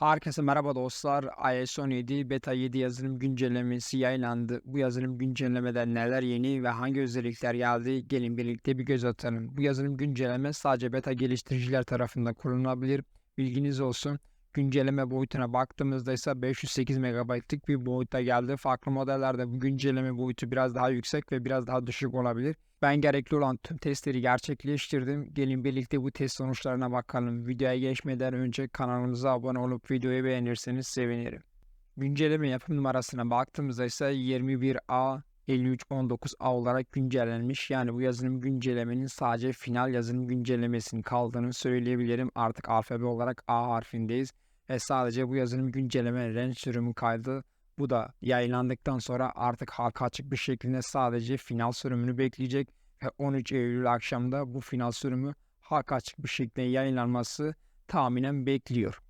Herkese merhaba dostlar. iOS 17 Beta 7 yazılım güncellemesi yayınlandı. Bu yazılım güncellemede neler yeni ve hangi özellikler geldi? Gelin birlikte bir göz atalım. Bu yazılım güncelleme sadece beta geliştiriciler tarafından kullanılabilir. Bilginiz olsun. Güncelleme boyutuna baktığımızda ise 508 MB'lık bir boyutta geldi. Farklı modellerde bu güncelleme boyutu biraz daha yüksek ve biraz daha düşük olabilir. Ben gerekli olan tüm testleri gerçekleştirdim. Gelin birlikte bu test sonuçlarına bakalım. Videoya geçmeden önce kanalımıza abone olup videoyu beğenirseniz sevinirim. Güncelleme yapım numarasına baktığımızda ise 21A 5319A olarak güncellenmiş. Yani bu yazılım güncellemenin sadece final yazılım güncellemesinin kaldığını söyleyebilirim. Artık alfabe olarak A harfindeyiz ve sadece bu yazılım güncelleme range sürümü kaydı. Bu da yayınlandıktan sonra artık halka açık bir şekilde sadece final sürümünü bekleyecek ve 13 Eylül akşamda bu final sürümü halka açık bir şekilde yayınlanması tahminen bekliyor.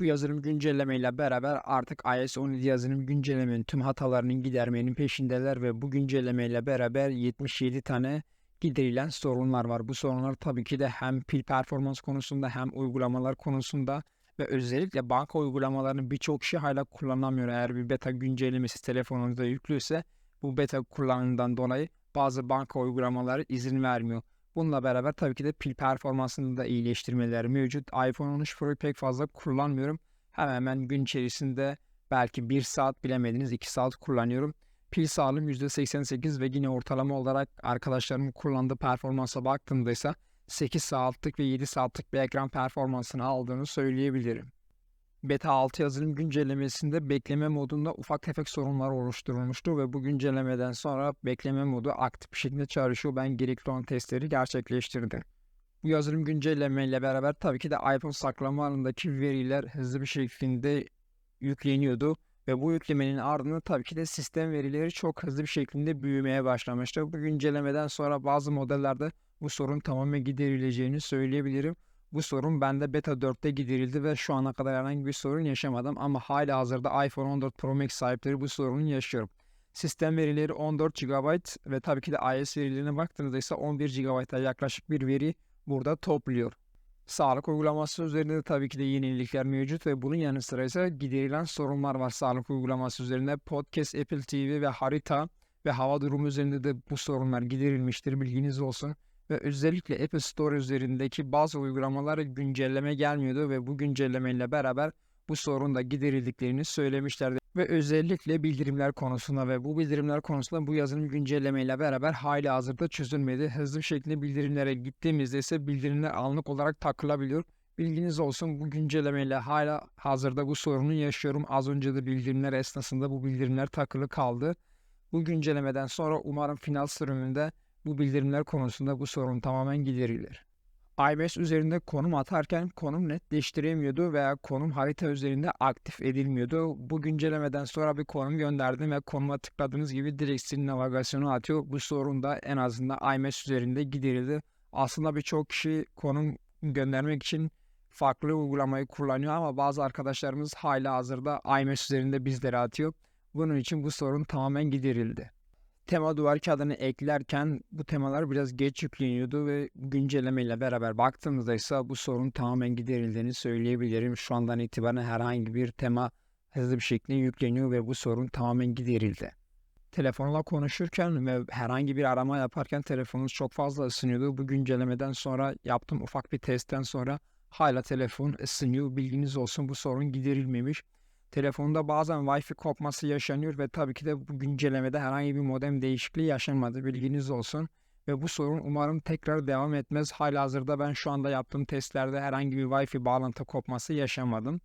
Bu yazılım güncellemeyle beraber artık iOS 17 yazılım güncellemenin tüm hatalarının gidermenin peşindeler ve bu güncellemeyle beraber 77 tane giderilen sorunlar var. Bu sorunlar tabii ki de hem pil performans konusunda hem uygulamalar konusunda ve özellikle banka uygulamalarının birçok kişi hala kullanamıyor. Eğer bir beta güncellemesi telefonunuzda yüklüyse bu beta kullanımından dolayı bazı banka uygulamaları izin vermiyor. Bununla beraber tabii ki de pil performansında da iyileştirmeler mevcut. iPhone 13 Pro'yu pek fazla kullanmıyorum. Hemen hemen gün içerisinde belki 1 saat bilemediniz 2 saat kullanıyorum. Pil sağlığım %88 ve yine ortalama olarak arkadaşlarımın kullandığı performansa baktığımda ise 8 saatlik ve 7 saatlik bir ekran performansını aldığını söyleyebilirim. Beta 6 yazılım güncellemesinde bekleme modunda ufak tefek sorunlar oluşturulmuştu ve bu güncellemeden sonra bekleme modu aktif bir şekilde çalışıyor. Ben gerekli olan testleri gerçekleştirdim. Bu yazılım güncellemeyle beraber tabii ki de iPhone saklama alanındaki veriler hızlı bir şekilde yükleniyordu. Ve bu yüklemenin ardından tabii ki de sistem verileri çok hızlı bir şekilde büyümeye başlamıştı. Bu güncellemeden sonra bazı modellerde bu sorun tamamen giderileceğini söyleyebilirim. Bu sorun bende beta 4'te giderildi ve şu ana kadar herhangi bir sorun yaşamadım ama hala hazırda iPhone 14 Pro Max sahipleri bu sorunu yaşıyor. Sistem verileri 14 GB ve tabii ki de iOS verilerine baktığınızda ise 11 GB'a yaklaşık bir veri burada topluyor. Sağlık uygulaması üzerinde de tabii ki de yenilikler mevcut ve bunun yanı sıra ise giderilen sorunlar var sağlık uygulaması üzerinde. Podcast, Apple TV ve harita ve hava durumu üzerinde de bu sorunlar giderilmiştir bilginiz olsun ve özellikle Apple Store üzerindeki bazı uygulamalara güncelleme gelmiyordu ve bu güncellemeyle beraber bu sorun da giderildiklerini söylemişlerdi. Ve özellikle bildirimler konusunda ve bu bildirimler konusunda bu yazılım güncellemeyle beraber hali hazırda çözülmedi. Hızlı bir şekilde bildirimlere gittiğimizde ise bildirimler anlık olarak takılabiliyor. Bilginiz olsun bu güncellemeyle hala hazırda bu sorunu yaşıyorum. Az önce de bildirimler esnasında bu bildirimler takılı kaldı. Bu güncellemeden sonra umarım final sürümünde bu bildirimler konusunda bu sorun tamamen giderilir. iOS üzerinde konum atarken konum netleştiremiyordu veya konum harita üzerinde aktif edilmiyordu. Bu güncellemeden sonra bir konum gönderdim ve konuma tıkladığınız gibi direkt sizin navigasyonu atıyor. Bu sorun da en azından iOS üzerinde giderildi. Aslında birçok kişi konum göndermek için farklı uygulamayı kullanıyor ama bazı arkadaşlarımız hala hazırda iOS üzerinde bizlere atıyor. Bunun için bu sorun tamamen giderildi tema duvar kağıdını eklerken bu temalar biraz geç yükleniyordu ve güncellemeyle beraber baktığımızda ise bu sorun tamamen giderildiğini söyleyebilirim. Şu andan itibaren herhangi bir tema hızlı bir şekilde yükleniyor ve bu sorun tamamen giderildi. Telefonla konuşurken ve herhangi bir arama yaparken telefonunuz çok fazla ısınıyordu. Bu güncellemeden sonra yaptığım ufak bir testten sonra hala telefon ısınıyor. Bilginiz olsun bu sorun giderilmemiş. Telefonda bazen Wi-Fi kopması yaşanıyor ve tabii ki de bu güncellemede herhangi bir modem değişikliği yaşanmadı. Bilginiz olsun. Ve bu sorun umarım tekrar devam etmez. Halihazırda ben şu anda yaptığım testlerde herhangi bir Wi-Fi bağlantı kopması yaşamadım.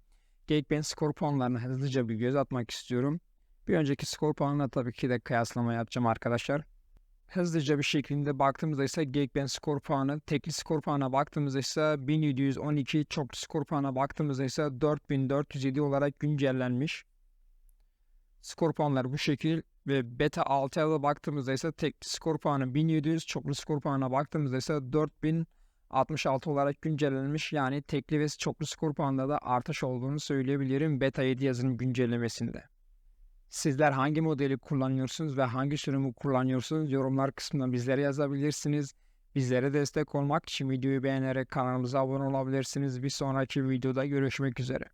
Geekbench skor puanlarına hızlıca bir göz atmak istiyorum. Bir önceki skor puanına tabii ki de kıyaslama yapacağım arkadaşlar hızlıca bir şekilde baktığımızda ise Geekbench skor puanı, tekli skor puanına baktığımızda ise 1712, çoklu skor puanına baktığımızda ise 4407 olarak güncellenmiş. Skor puanları bu şekil ve beta 6'ya baktığımızda ise tekli skor puanı 1700, çoklu skor puanına baktığımızda ise 4066 olarak güncellenmiş. Yani tekli ve çoklu skor puanında da artış olduğunu söyleyebilirim beta 7 yazının güncellemesinde. Sizler hangi modeli kullanıyorsunuz ve hangi sürümü kullanıyorsunuz? Yorumlar kısmında bizlere yazabilirsiniz. Bizlere destek olmak için videoyu beğenerek kanalımıza abone olabilirsiniz. Bir sonraki videoda görüşmek üzere.